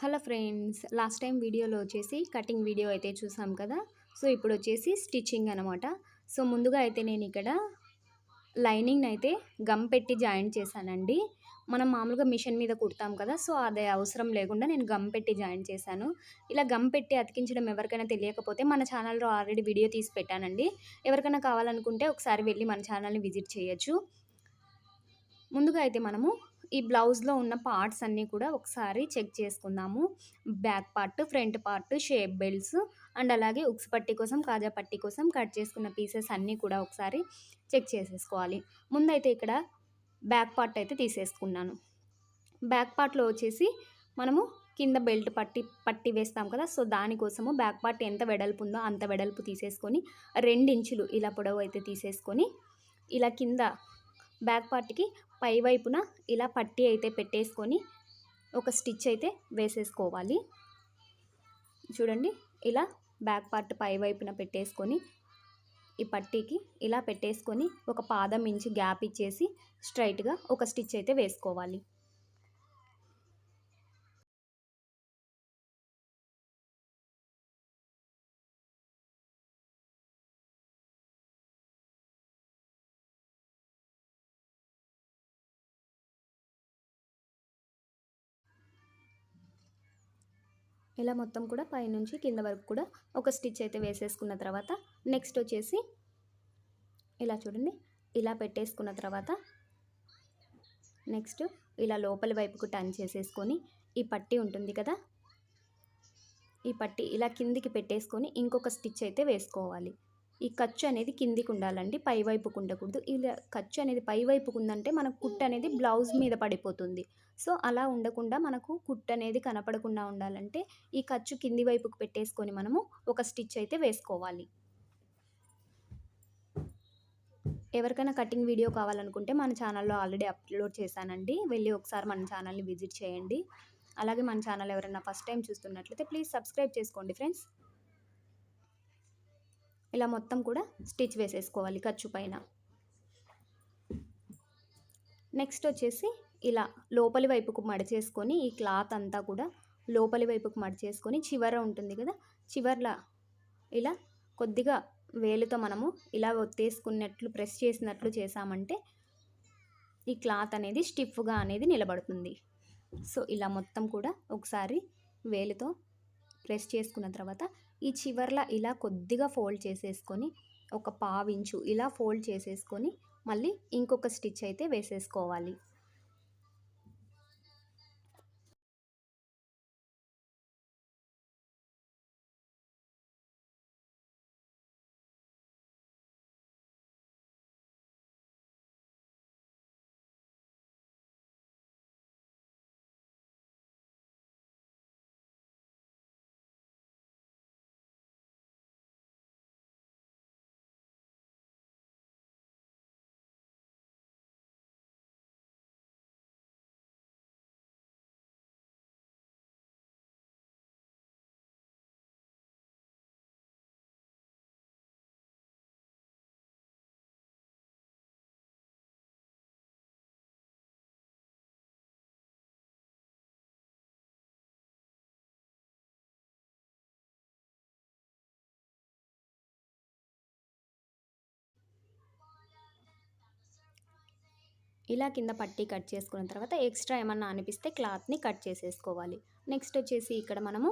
Hello friends last time వీడియోలో వచ్చేసి cutting video అయితే చూసాం కదా? సో ఇప్పుడు వచ్చేసి స్టిచ్చింగ్ అనమాట సో ముందుగా అయితే నేను ఇక్కడ లైనింగ్ అయితే గమ్ పెట్టి జాయింట్ చేశానండి. మనం మామూలుగా మిషన్ మీద కుడతాం కదా సో అదే అవసరం లేకుండా నేను గమ్ పెట్టి జాయిన్ చేశాను. ఇలా గమ్ పెట్టి అతికించడం ఎవరికైనా తెలియకపోతే మన ఛానల్లో ఆల్రెడీ వీడియో తీసి పెట్టానండి. ఎవరికైనా కావాలనుకుంటే ఒకసారి వెళ్ళి మన ఛానల్ని విజిట్ చేయొచ్చు. ముందుగా అయితే మనము ఈ బ్లౌజ్లో ఉన్న పార్ట్స్ అన్నీ కూడా ఒకసారి చెక్ చేసుకుందాము. Back part front part shape belts and అలాగే ఉక్స్ పట్టి కోసం కాజా పట్టి కోసం కట్ చేసుకున్న పీసెస్ అన్నీ కూడా ఒకసారి చెక్ చేసేసుకోవాలి. ముందైతే ఇక్కడ బ్యాక్ పార్ట్ అయితే తీసేసుకున్నాను. బ్యాక్ పార్ట్లో వచ్చేసి మనము కింద బెల్ట్ పట్టి పట్టి వేస్తాం కదా సో దానికోసము బ్యాక్ పార్ట్ ఎంత వెడల్పు ఉందో అంత వెడల్పు తీసేసుకొని ఇంచులు ఇలా పొడవు అయితే తీసేసుకొని ఇలా కింద బ్యాక్ పార్ట్కి పై వైపున ఇలా పట్టి అయితే పెట్టేసుకొని ఒక స్టిచ్ అయితే వేసేసుకోవాలి. చూడండి ఇలా బ్యాక్ పార్ట్ పై వైపున పెట్టేసుకొని ఈ పట్టీకి ఇలా పెట్టేసుకొని ఒక పాదం ఇంచి గ్యాప్ ఇచ్చేసి స్ట్రైట్గా ఒక స్టిచ్ అయితే వేసుకోవాలి. ఇలా మొత్తం కూడా పైనుంచి కింద వరకు కూడా ఒక స్టిచ్ అయితే వేసేసుకున్న తర్వాత నెక్స్ట్ వచ్చేసి ఇలా చూడండి ఇలా పెట్టేసుకున్న తర్వాత నెక్స్ట్ ఇలా లోపలి వైపుకు టర్న్ చేసేసుకొని ఈ పట్టి ఉంటుంది కదా ఈ పట్టి ఇలా కిందికి పెట్టేసుకొని ఇంకొక స్టిచ్ అయితే వేసుకోవాలి. ఈ ఖర్చు అనేది కిందికి ఉండాలండి పైవైపుకు ఉండకూడదు. ఇలా ఖర్చు అనేది పైవైపుకు ఉందంటే మనకు కుట్టు అనేది బ్లౌజ్ మీద పడిపోతుంది. సో అలా ఉండకుండా మనకు కుట్ అనేది కనపడకుండా ఉండాలంటే ఈ ఖర్చు కింది వైపుకు పెట్టేసుకొని మనము ఒక స్టిచ్ అయితే వేసుకోవాలి. ఎవరికైనా కటింగ్ వీడియో కావాలనుకుంటే మన ఛానల్లో ఆల్రెడీ అప్లోడ్ చేశానండి. వెళ్ళి ఒకసారి మన ఛానల్ని విజిట్ చేయండి. అలాగే మన ఛానల్ ఎవరైనా ఫస్ట్ టైం చూస్తున్నట్లయితే ప్లీజ్ సబ్స్క్రైబ్ చేసుకోండి ఫ్రెండ్స్. ఇలా మొత్తం కూడా స్టిచ్ వేసేసుకోవాలి ఖర్చు పైన. నెక్స్ట్ వచ్చేసి ఇలా లోపలి వైపుకు మడిచేసుకొని ఈ క్లాత్ అంతా కూడా లోపలి వైపుకు మడిచేసుకొని చివర ఉంటుంది కదా చివర్ల ఇలా కొద్దిగా వేలుతో మనము ఇలా ఒత్తేసుకున్నట్లు ప్రెస్ చేసినట్లు చేసామంటే ఈ క్లాత్ అనేది స్టిఫ్గా అనేది నిలబడుతుంది. సో ఇలా మొత్తం కూడా ఒకసారి వేలుతో ప్రెస్ చేసుకున్న తర్వాత ఈ చివర్ల ఇలా కొద్దిగా ఫోల్డ్ చేసేసుకొని ఒక పావించు ఇలా ఫోల్డ్ చేసేసుకొని మళ్ళీ ఇంకొక స్టిచ్ అయితే వేసేసుకోవాలి. ఇలా కింద పట్టి కట్ చేసుకున్న తర్వాత ఎక్స్ట్రా ఏమన్నా అనిపిస్తే క్లాత్ని కట్ చేసేసుకోవాలి. నెక్స్ట్ వచ్చేసి ఇక్కడ మనము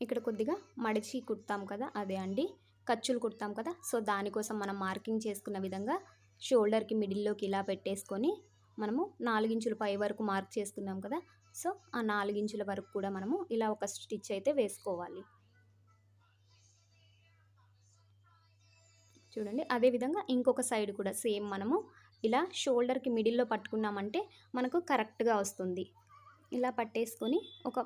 ఇక్కడ కొద్దిగా మడిచి కుడతాం కదా అదే అండి. ఖర్చులు కుడతాం కదా సో దానికోసం మనం మార్కింగ్ చేసుకున్న విధంగా షోల్డర్కి మిడిల్లోకి ఇలా పెట్టేసుకొని మనము నాలుగించుల పై వరకు మార్క్ చేసుకున్నాం కదా సో ఆ నాలుగించుల వరకు కూడా మనము ఇలా ఒక స్టిచ్ అయితే వేసుకోవాలి. చూడండి అదేవిధంగా ఇంకొక సైడ్ కూడా సేమ్ మనము ఇలా షోల్డర్కి మిడిల్లో పట్టుకున్నామంటే మనకు కరెక్ట్గా వస్తుంది. ఇలా పట్టేసుకొని ఒక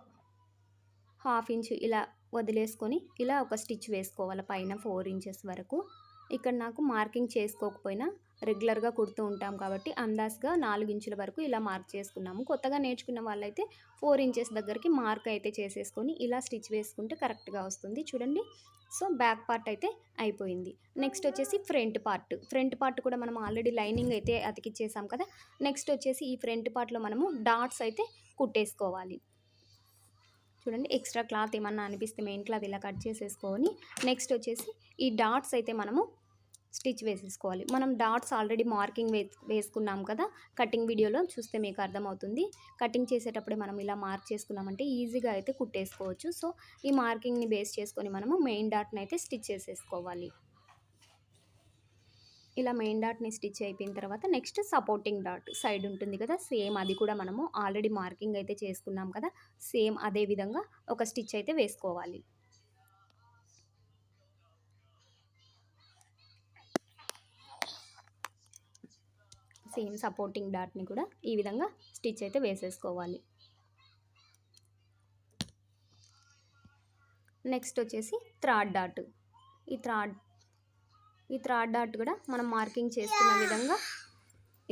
హాఫ్ ఇంచ్ ఇలా వదిలేసుకొని ఇలా ఒక స్టిచ్ వేసుకోవాలి పైన ఫోర్ ఇంచెస్ వరకు. ఇక్కడ నాకు మార్కింగ్ చేసుకోకపోయినా రెగ్యులర్గా కుడుతూ ఉంటాం కాబట్టి అందాస్గా నాలుగు ఇంచుల వరకు ఇలా మార్క్ చేసుకున్నాము. కొత్తగా నేర్చుకున్న వాళ్ళైతే ఫోర్ ఇంచెస్ దగ్గరికి మార్క్ అయితే చేసేసుకొని ఇలా స్టిచ్ వేసుకుంటే కరెక్ట్గా వస్తుంది. చూడండి. సో బ్యాక్ పార్ట్ అయితే అయిపోయింది. నెక్స్ట్ వచ్చేసి ఫ్రంట్ పార్ట్. ఫ్రంట్ పార్ట్ కూడా మనం ఆల్రెడీ లైనింగ్ అయితే అతికిచ్చేసాం కదా. నెక్స్ట్ వచ్చేసి ఈ ఫ్రంట్ పార్ట్లో మనము డాట్స్ అయితే కుట్టేసుకోవాలి. చూడండి. ఎక్స్ట్రా క్లాత్ ఏమన్నా అనిపిస్తే మెయిన్ క్లాత్ ఇలా కట్ చేసేసుకొని నెక్స్ట్ వచ్చేసి ఈ డాట్స్ అయితే మనము స్టిచ్ వేసేసుకోవాలి. మనం డాట్స్ ఆల్రెడీ మార్కింగ్ వేసుకున్నాం కదా కటింగ్ వీడియోలో చూస్తే మీకు అర్థమవుతుంది. కటింగ్ చేసేటప్పుడే మనం ఇలా మార్క్ చేసుకున్నామంటే ఈజీగా అయితే కుట్టేసుకోవచ్చు. సో ఈ మార్కింగ్ని బేస్ చేసుకొని మనము మెయిన్ డాట్ని అయితే స్టిచ్ చేసేసుకోవాలి. ఇలా మెయిన్ డాట్ని స్టిచ్ అయిపోయిన తర్వాత నెక్స్ట్ సపోర్టింగ్ డాట్ సైడ్ ఉంటుంది కదా సేమ్ అది కూడా మనము ఆల్రెడీ మార్కింగ్ అయితే చేసుకున్నాం కదా సేమ్ అదే విధంగా ఒక స్టిచ్ అయితే వేసుకోవాలి. సేమ్ సపోర్టింగ్ డాట్ని కూడా ఈ విధంగా స్టిచ్ అయితే వేసేసుకోవాలి. నెక్స్ట్ వచ్చేసి థ్రాడ్ డాట్. ఈ థ్రాడ్ ఈ థ్రాడ్ డాట్ కూడా మనం మార్కింగ్ చేసుకున్న విధంగా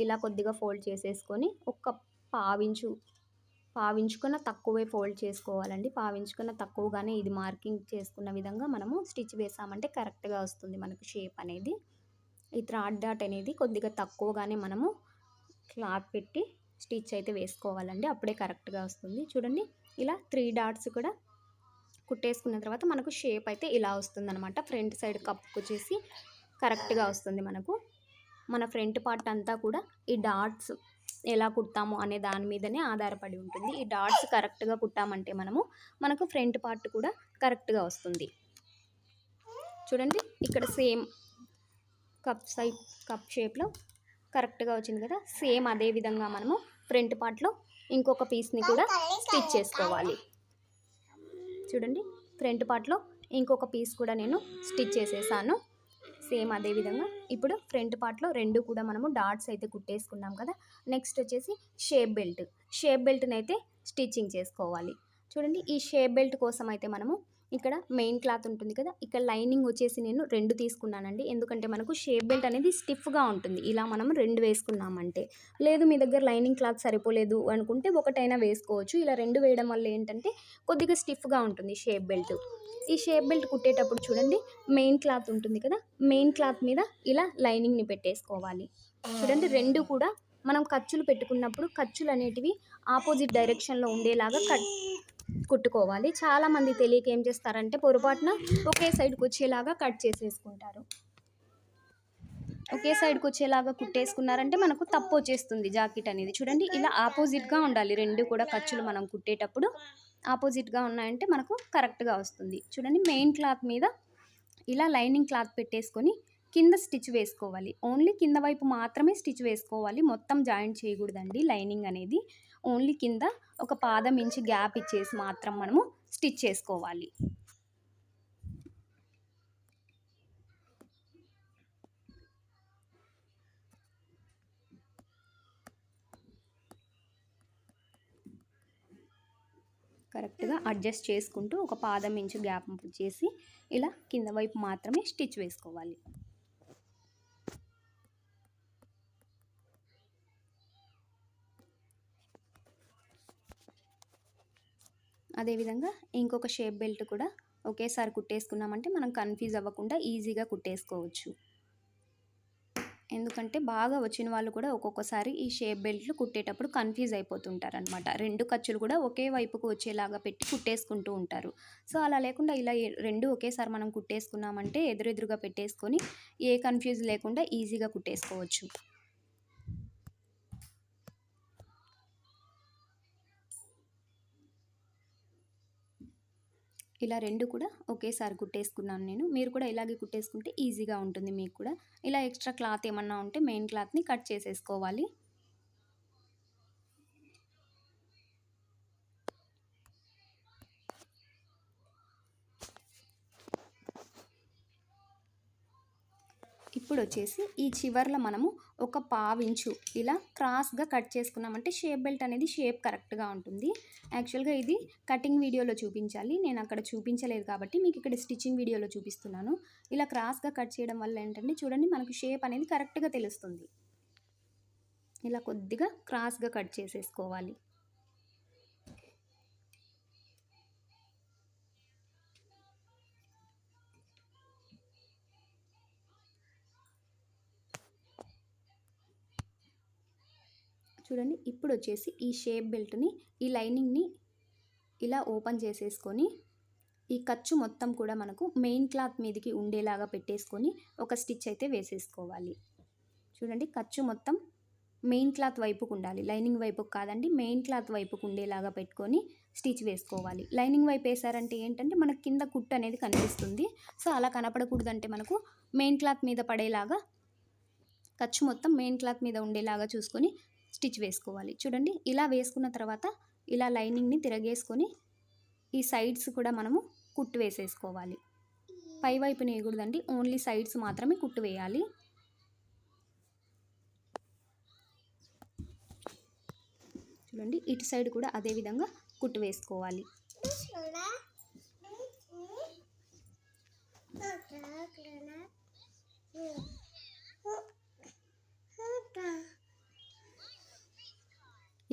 ఇలా కొద్దిగా ఫోల్డ్ చేసేసుకొని ఒక్క పావించు పావించుకున్న తక్కువే ఫోల్డ్ చేసుకోవాలండి. పావించుకున్న తక్కువగానే ఇది మార్కింగ్ చేసుకున్న విధంగా మనము స్టిచ్ వేసామంటే కరెక్ట్గా వస్తుంది మనకు షేప్ అనేది. ఈ థ్రాడ్ డాట్ అనేది కొద్దిగా తక్కువగానే మనము క్లాత్ పెట్టి స్టిచ్ అయితే వేసుకోవాలండి. అప్పుడే కరెక్ట్గా వస్తుంది. చూడండి ఇలా త్రీ డాట్స్ కూడా కుట్టేసుకున్న తర్వాత మనకు షేప్ అయితే ఇలా వస్తుంది అనమాట ఫ్రంట్ సైడ్ కప్పుకు వచ్చేసి కరెక్ట్గా వస్తుంది మనకు. మన ఫ్రంట్ పార్ట్ అంతా కూడా ఈ డాట్స్ ఎలా కుట్టాము అనే దాని మీదనే ఆధారపడి ఉంటుంది. ఈ డాట్స్ కరెక్ట్గా కుట్టామంటే మనము మనకు ఫ్రంట్ పార్ట్ కూడా కరెక్ట్గా వస్తుంది. చూడండి ఇక్కడ సేమ్ కప్ సైజ్ కప్ షేప్లో కరెక్ట్గా వచ్చింది కదా? సేమ్ అదే విధంగా మనము ఫ్రంట్ పార్ట్లో ఇంకొక పీస్ని కూడా స్టిచ్ చేసుకోవాలి. చూడండి ఫ్రంట్ పార్ట్లో ఇంకొక పీస్ కూడా నేను స్టిచ్ చేసేసాను. సేమ్ అదే విధంగా ఇప్పుడు ఫ్రంట్ పార్ట్లో రెండు కూడా మనము డాట్స్ అయితే కుట్టేసుకున్నాం కదా? నెక్స్ట్ వచ్చేసి షేప్ బెల్ట్. షేప్ బెల్ట్ని అయితే స్టిచ్చింగ్ చేసుకోవాలి. చూడండి ఈ షేప్ బెల్ట్ కోసం అయితే మనము ఇక్కడ మెయిన్ క్లాత్ ఉంటుంది కదా ఇక్కడ లైనింగ్ వచ్చేసి నేను రెండు తీసుకున్నానండి. ఎందుకంటే మనకు షేప్ బెల్ట్ అనేది స్టిఫ్గా ఉంటుంది. ఇలా మనం రెండు వేసుకున్నామంటే. లేదు మీ దగ్గర లైనింగ్ క్లాత్ సరిపోలేదు అనుకుంటే ఒకటైనా వేసుకోవచ్చు. ఇలా రెండు వేయడం వల్ల ఏంటంటే కొద్దిగా స్టిఫ్గా ఉంటుంది షేప్ బెల్ట్ ఈ షేప్ బెల్ట్ కుట్టేటప్పుడు చూడండి మెయిన్ క్లాత్ ఉంటుంది కదా మెయిన్ క్లాత్ మీద ఇలా లైనింగ్ని పెట్టేసుకోవాలి. చూడండి రెండు కూడా మనం ఖర్చులు పెట్టుకున్నప్పుడు ఖర్చులు అనేటివి ఆపోజిట్ డైరెక్షన్లో ఉండేలాగా కట్ కుట్టుకోవాలి. చాలామంది తెలియక ఏం చేస్తారంటే పొరపాటున ఒకే సైడ్కి వచ్చేలాగా కట్ చేసేసుకుంటారు. ఒకే సైడ్కి వచ్చేలాగా కుట్టేసుకున్నారంటే మనకు తప్పు వచ్చేస్తుంది జాకెట్ అనేది. చూడండి ఇలా ఆపోజిట్గా ఉండాలి. రెండు కూడా ఖర్చులు మనం కుట్టేటప్పుడు ఆపోజిట్గా ఉన్నాయంటే మనకు కరెక్ట్గా వస్తుంది. చూడండి మెయిన్ క్లాత్ మీద ఇలా లైనింగ్ క్లాత్ పెట్టేసుకొని కింద స్టిచ్ వేసుకోవాలి. ఓన్లీ కింద వైపు మాత్రమే స్టిచ్ వేసుకోవాలి. మొత్తం జాయింట్ చేయకూడదండి లైనింగ్ అనేది. ఓన్లీ కింద ఒక పాదం ఇంచి గ్యాప్ ఇచ్చేసి మాత్రం మనము స్టిచ్ చేసుకోవాలి. కరెక్ట్గా అడ్జస్ట్ చేసుకుంటూ ఒక పాదం ఇంచు గ్యాప్ చేసి ఇలా కింద వైపు మాత్రమే స్టిచ్ వేసుకోవాలి. అదేవిధంగా ఇంకొక షేప్ బెల్ట్ కూడా ఒకేసారి కుట్టేసుకున్నామంటే మనం కన్ఫ్యూజ్ అవ్వకుండా ఈజీగా కుట్టేసుకోవచ్చు. ఎందుకంటే బాగా వచ్చిన వాళ్ళు కూడా ఒక్కొక్కసారి ఈ షేప్ బెల్ట్లు కుట్టేటప్పుడు కన్ఫ్యూజ్ అయిపోతుంటారు అనమాట రెండు ఖర్చులు కూడా ఒకే వైపుకు వచ్చేలాగా పెట్టి కుట్టేసుకుంటూ ఉంటారు. సో అలా లేకుండా ఇలా రెండు ఒకేసారి మనం కుట్టేసుకున్నామంటే ఎదురెదురుగా పెట్టేసుకొని ఏ కన్ఫ్యూజ్ లేకుండా ఈజీగా కుట్టేసుకోవచ్చు. ఇలా రెండు కూడా ఒకేసారి కుట్టేసుకున్నాను నేను. మీరు కూడా ఇలాగే కుట్టేసుకుంటే ఈజీగా ఉంటుంది మీకు కూడా. ఇలా ఎక్స్ట్రా క్లాత్ ఏమన్నా ఉంటే మెయిన్ క్లాత్ని కట్ చేసేసుకోవాలి. ఇప్పుడు వచ్చేసి ఈ చివర్లో మనము ఒక పావించు ఇలా క్రాస్గా కట్ చేసుకున్నామంటే షేప్ బెల్ట్ అనేది షేప్ కరెక్ట్గా ఉంటుంది. యాక్చువల్గా ఇది కటింగ్ వీడియోలో చూపించాలి. నేను అక్కడ చూపించలేదు కాబట్టి మీకు ఇక్కడ స్టిచ్చింగ్ వీడియోలో చూపిస్తున్నాను. ఇలా క్రాస్గా కట్ చేయడం వల్ల ఏంటంటే చూడండి మనకు షేప్ అనేది కరెక్ట్గా తెలుస్తుంది. ఇలా కొద్దిగా క్రాస్గా కట్ చేసేసుకోవాలి. చూడండి ఇప్పుడు వచ్చేసి ఈ షేప్ బెల్ట్ని ఈ లైనింగ్ని ఇలా ఓపెన్ చేసేసుకొని ఈ ఖర్చు మొత్తం కూడా మనకు మెయిన్ క్లాత్ మీదకి ఉండేలాగా పెట్టేసుకొని ఒక స్టిచ్ అయితే వేసేసుకోవాలి. చూడండి ఖర్చు మొత్తం మెయిన్ క్లాత్ వైపుకు ఉండాలి. లైనింగ్ వైపుకు కాదండి మెయిన్ క్లాత్ వైపుకు ఉండేలాగా పెట్టుకొని స్టిచ్ వేసుకోవాలి. లైనింగ్ వైపు వేసారంటే ఏంటంటే మనకు కింద కుట్టు అనేది కనిపిస్తుంది. సో అలా కనపడకూడదంటే మనకు మెయిన్ క్లాత్ మీద పడేలాగా ఖర్చు మొత్తం మెయిన్ క్లాత్ మీద ఉండేలాగా చూసుకొని స్టిచ్ వేసుకోవాలి. చూడండి ఇలా వేసుకున్న తర్వాత ఇలా లైనింగ్ని తిరగేసుకొని ఈ సైడ్స్ కూడా మనము కుట్టు వేసేసుకోవాలి. పై వైపున వేయకూడదండి ఓన్లీ సైడ్స్ మాత్రమే కుట్టు వేయాలి. చూడండి ఇటు సైడ్ కూడా అదే విధంగా కుట్టు వేసుకోవాలి.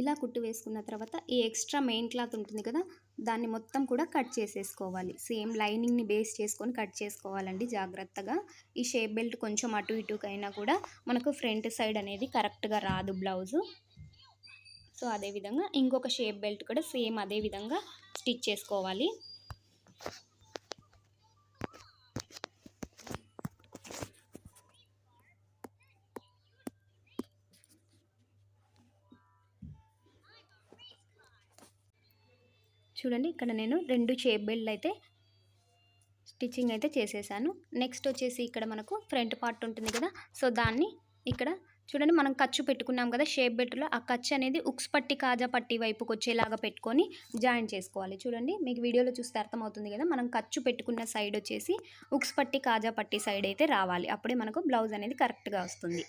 ఇలా కుట్టు వేసుకున్న తర్వాత ఈ ఎక్స్ట్రా మెయిన్ క్లాత్ ఉంటుంది కదా దాన్ని మొత్తం కూడా కట్ చేసేసుకోవాలి. సేమ్ లైనింగ్ని బేస్ చేసుకొని కట్ చేసుకోవాలండి జాగ్రత్తగా. ఈ షేప్ బెల్ట్ కొంచెం అటు ఇటుకైనా కూడా మనకు ఫ్రంట్ సైడ్ అనేది కరెక్ట్గా రాదు బ్లౌజు. సో అదేవిధంగా ఇంకొక షేప్ బెల్ట్ కూడా సేమ్ అదే విధంగా స్టిచ్ చేసుకోవాలి. చూడండి ఇక్కడ నేను రెండు షేప్ బెల్ట్ అయితే స్టిచ్చింగ్ అయితే చేసేసాను. నెక్స్ట్ వచ్చేసి ఇక్కడ మనకు ఫ్రంట్ పార్ట్ ఉంటుంది కదా సో దాన్ని ఇక్కడ చూడండి మనం ఖర్చు పెట్టుకున్నాం కదా షేప్ బెల్ట్లో ఆ ఖర్చు అనేది ఉక్స్ పట్టి కాజా పట్టి వైపుకి వచ్చేలాగా పెట్టుకొని జాయిన్ చేసుకోవాలి. చూడండి మీకు వీడియోలో చూస్తే అర్థమవుతుంది కదా మనం ఖర్చు పెట్టుకున్న సైడ్ వచ్చేసి ఉక్స్ పట్టి కాజా పట్టి సైడ్ అయితే రావాలి. అప్పుడే మనకు బ్లౌజ్ అనేది కరెక్ట్గా వస్తుంది.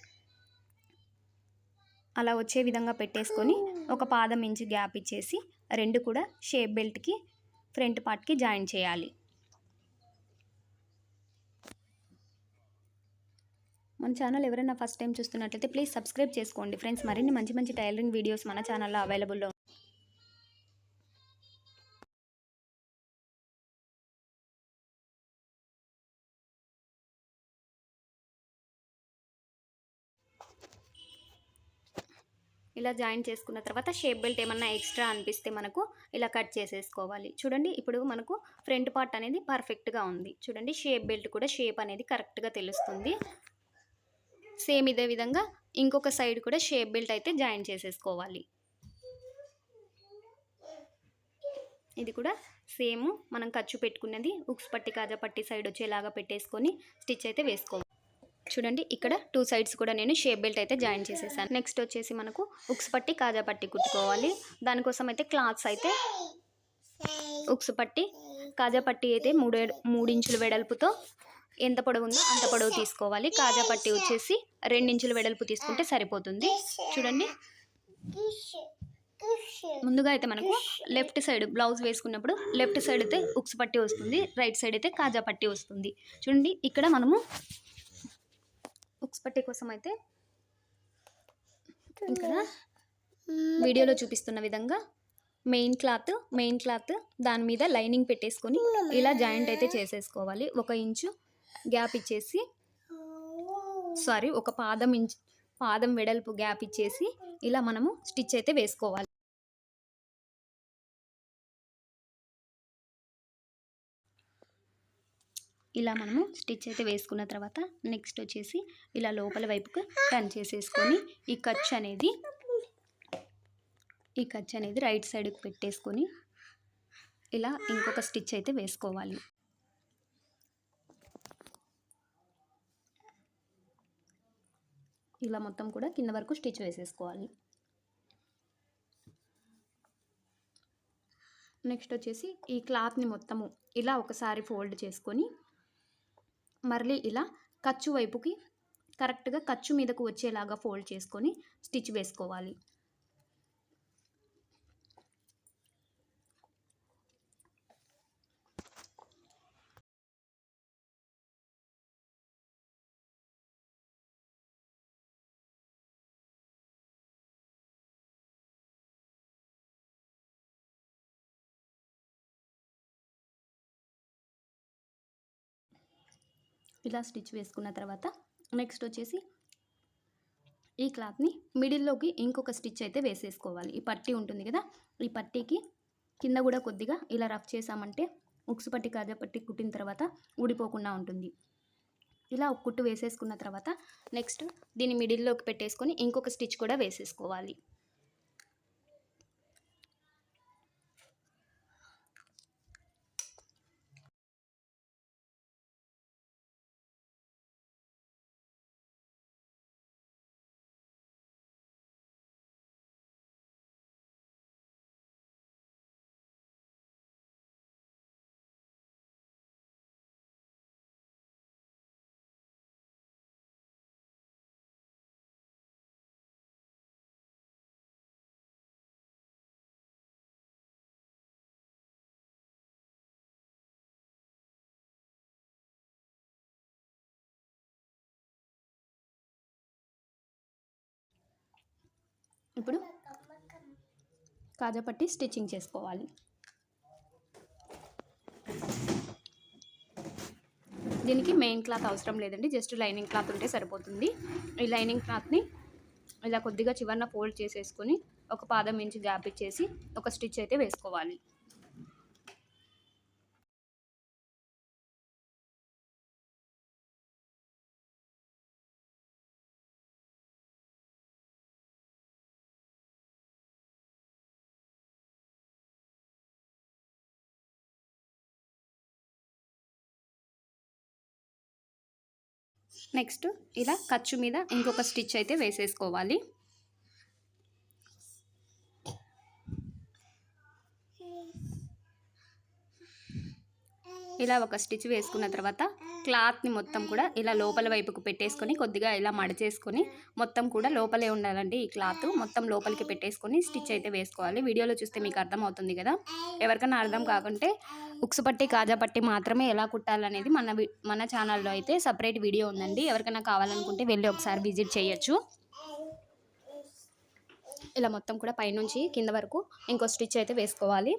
అలా వచ్చే విధంగా పెట్టేసుకొని ఒక పాదం ఇంచి గ్యాప్ ఇచ్చేసి రెండు కూడా షేప్ బెల్ట్కి ఫ్రంట్ పార్ట్కి జాయిన్ చేయాలి. మన ఛానల్ ఎవరైనా ఫస్ట్ టైం చూస్తున్నట్లయితే ప్లీజ్ సబ్స్క్రైబ్ చేసుకోండి. ఫ్రెండ్స్ మరిన్ని మంచి మంచి టైలరింగ్ వీడియోస్ మన ఛానల్లో అవైలబుల్లో ఇలా జాయిన్ చేసుకున్న తర్వాత షేప్ బెల్ట్ ఏమన్నా ఎక్స్ట్రా అనిపిస్తే మనకు ఇలా కట్ చేసేసుకోవాలి. చూడండి ఇప్పుడు మనకు ఫ్రంట్ పార్ట్ అనేది పర్ఫెక్ట్గా ఉంది. చూడండి షేప్ బెల్ట్ కూడా షేప్ అనేది కరెక్ట్గా తెలుస్తుంది. సేమ్ ఇదే విధంగా ఇంకొక సైడ్ కూడా షేప్ బెల్ట్ అయితే జాయిన్ చేసేసుకోవాలి. ఇది కూడా సేమ్ మనం ఖర్చు పెట్టుకున్నది ఉక్స్ పట్టి కాజా పట్టి సైడ్ వచ్చేలాగా పెట్టేసుకొని స్టిచ్ అయితే వేసుకోవాలి. చూడండి ఇక్కడ టూ సైడ్స్ కూడా నేను షేప్ బెల్ట్ అయితే జాయిన్ చేసేసాను. నెక్స్ట్ వచ్చేసి మనకు ఉక్స్ పట్టి కాజా పట్టి కుట్టుకోవాలి. దానికోసం అయితే క్లాత్స్ అయితే ఉక్స్ పట్టి కాజా పట్టి అయితే మూడు మూడు ఇంచుల వెడల్పుతో ఎంత పొడవు ఉందో అంత పొడవు తీసుకోవాలి. కాజా పట్టి వచ్చేసి రెండించుల వెడల్పు తీసుకుంటే సరిపోతుంది. చూడండి. ముందుగా అయితే మనకు లెఫ్ట్ సైడ్ బ్లౌజ్ వేసుకున్నప్పుడు లెఫ్ట్ సైడ్ అయితే ఉక్స్ పట్టి వస్తుంది రైట్ సైడ్ అయితే కాజా పట్టి వస్తుంది. చూడండి ఇక్కడ మనము ఉక్స్ పట్టి కోసం అయితే ఇక్కడ వీడియోలో చూపిస్తున్న విధంగా మెయిన్ క్లాత్ మెయిన్ క్లాత్ దాని మీద లైనింగ్ పెట్టేసుకొని ఇలా జాయింట్ అయితే చేసేసుకోవాలి. ఒక ఇంచు గ్యాప్ ఇచ్చేసి సారీ ఒక పాదం ఇంచ్ పాదం వెడల్పు గ్యాప్ ఇచ్చేసి ఇలా మనము స్టిచ్ అయితే వేసుకోవాలి. ఇలా మనము స్టిచ్ అయితే వేసుకున్న తర్వాత నెక్స్ట్ వచ్చేసి ఇలా లోపల వైపుకు టర్న్ చేసేసుకొని ఈ ఖర్చు అనేది ఈ ఖర్చు అనేది రైట్ సైడ్కి పెట్టేసుకొని ఇలా ఇంకొక స్టిచ్ అయితే వేసుకోవాలి. ఇలా మొత్తం కూడా కింద వరకు స్టిచ్ వేసేసుకోవాలి. నెక్స్ట్ వచ్చేసి ఈ క్లాత్ని మొత్తము ఇలా ఒకసారి ఫోల్డ్ చేసుకొని మళ్ళీ ఇలా ఖర్చు వైపుకి కరెక్ట్గా ఖర్చు మీదకు వచ్చేలాగా ఫోల్డ్ చేసుకొని స్టిచ్ వేసుకోవాలి. ఇలా స్టిచ్ వేసుకున్న తర్వాత నెక్స్ట్ వచ్చేసి ఈ క్లాత్ని మిడిల్లోకి ఇంకొక స్టిచ్ అయితే వేసేసుకోవాలి. ఈ పట్టీ ఉంటుంది కదా ఈ పట్టీకి కింద కూడా కొద్దిగా ఇలా రఫ్ చేసామంటే ఉక్సు పట్టి కాజా పట్టి కుట్టిన తర్వాత ఊడిపోకుండా ఉంటుంది. ఇలా కుట్టు వేసేసుకున్న తర్వాత నెక్స్ట్ దీన్ని మిడిల్లోకి పెట్టేసుకొని ఇంకొక స్టిచ్ కూడా వేసేసుకోవాలి. ఇప్పుడు కాజా పట్టి స్టిచ్చింగ్ చేసుకోవాలి. దీనికి మెయిన్ క్లాత్ అవసరం లేదండి జస్ట్ లైనింగ్ క్లాత్ ఉంటే సరిపోతుంది. ఈ లైనింగ్ క్లాత్ని ఇలా కొద్దిగా చివరన ఫోల్డ్ చేసేసుకొని ఒక పాదం ఇంచి గ్యాప్ ఇచ్చేసి ఒక స్టిచ్ అయితే వేసుకోవాలి. నెక్స్ట్ ఇలా ఖర్చు మీద ఇంకొక స్టిచ్ అయితే వేసేసుకోవాలి. ఇలా ఒక స్టిచ్ వేసుకున్న తర్వాత క్లాత్ని మొత్తం కూడా ఇలా లోపల వైపుకు పెట్టేసుకొని కొద్దిగా ఇలా మడిచేసుకొని మొత్తం కూడా లోపలే ఉండాలండి ఈ క్లాత్. మొత్తం లోపలికి పెట్టేసుకొని స్టిచ్ అయితే వేసుకోవాలి. వీడియోలో చూస్తే మీకు అర్థమవుతుంది కదా. ఎవరికైనా అర్థం కాకుంటే ఉక్సు పట్టి కాజా పట్టి మాత్రమే ఎలా కుట్టాలనేది మన మన ఛానల్లో అయితే సపరేట్ వీడియో ఉందండి. ఎవరికైనా కావాలనుకుంటే వెళ్ళి ఒకసారి విజిట్ చేయొచ్చు. ఇలా మొత్తం కూడా పైనుంచి కింద వరకు ఇంకో స్టిచ్ అయితే వేసుకోవాలి.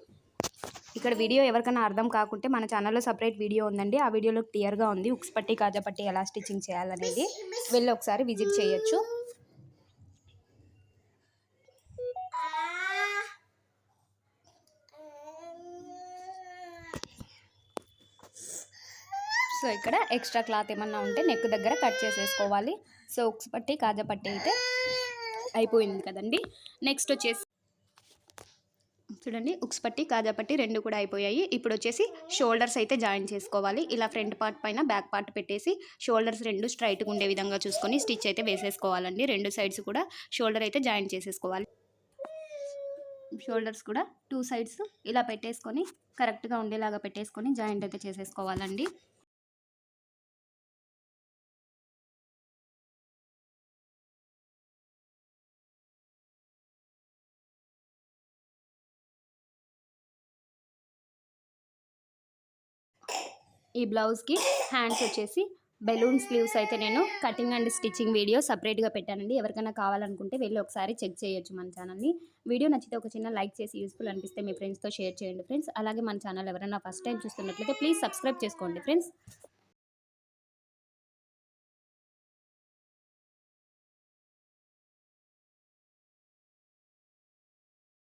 ఇక్కడ వీడియో ఎవరికైనా అర్థం కాకుంటే మన ఛానల్లో సపరేట్ వీడియో ఉందండి. ఆ వీడియోలో క్లియర్గా ఉంది. ఉక్స్ పట్టి కాజా పట్టి ఎలా స్టిచ్చింగ్ చేయాలనేది. వెళ్ళి ఒకసారి విజిట్ చేయొచ్చు. సో ఇక్కడ ఎక్స్ట్రా క్లాత్ ఏమన్నా ఉంటే నెక్ దగ్గర కట్ చేసేసుకోవాలి. సో ఉక్స్ పట్టి కాజా పట్టి అయితే అయిపోయింది కదండి. నెక్స్ట్ వచ్చేసి చూడండి ఉక్స్ పట్టి కాజా పట్టి రెండు కూడా అయిపోయాయి. ఇప్పుడు వచ్చేసి షోల్డర్స్ అయితే జాయిన్ చేసుకోవాలి. ఇలా ఫ్రంట్ పార్ట్ పైన బ్యాక్ పార్ట్ పెట్టేసి షోల్డర్స్ రెండు స్ట్రైట్గా ఉండే విధంగా చూసుకొని స్టిచ్ అయితే వేసేసుకోవాలండి. రెండు సైడ్స్ కూడా షోల్డర్ అయితే జాయిన్ చేసేసుకోవాలి. షోల్డర్స్ కూడా టూ సైడ్స్ ఇలా పెట్టేసుకొని కరెక్ట్గా ఉండేలాగా పెట్టేసుకొని జాయింట్ అయితే చేసేసుకోవాలండి. ఈ బ్లౌజ్కి హ్యాండ్స్ వచ్చేసి బెలూన్ స్లీవ్స్ అయితే నేను కటింగ్ అండ్ స్టిచ్చింగ్ వీడియో సపరేట్గా పెట్టానండి. ఎవరికైనా కావాలనుకుంటే వెళ్ళి ఒకసారి చెక్ చేయొచ్చు మన ఛానల్ని. వీడియో నచ్చితే ఒక చిన్న లైక్ చేసి యూస్ఫుల్ అనిపిస్తే మీ ఫ్రెండ్స్తో షేర్ చేయండి ఫ్రెండ్స్. అలాగే మన ఛానల్ ఎవరైనా ఫస్ట్ టైం చూస్తున్నట్లయితే ప్లీజ్ సబ్స్క్రైబ్ చేసుకోండి ఫ్రెండ్స్.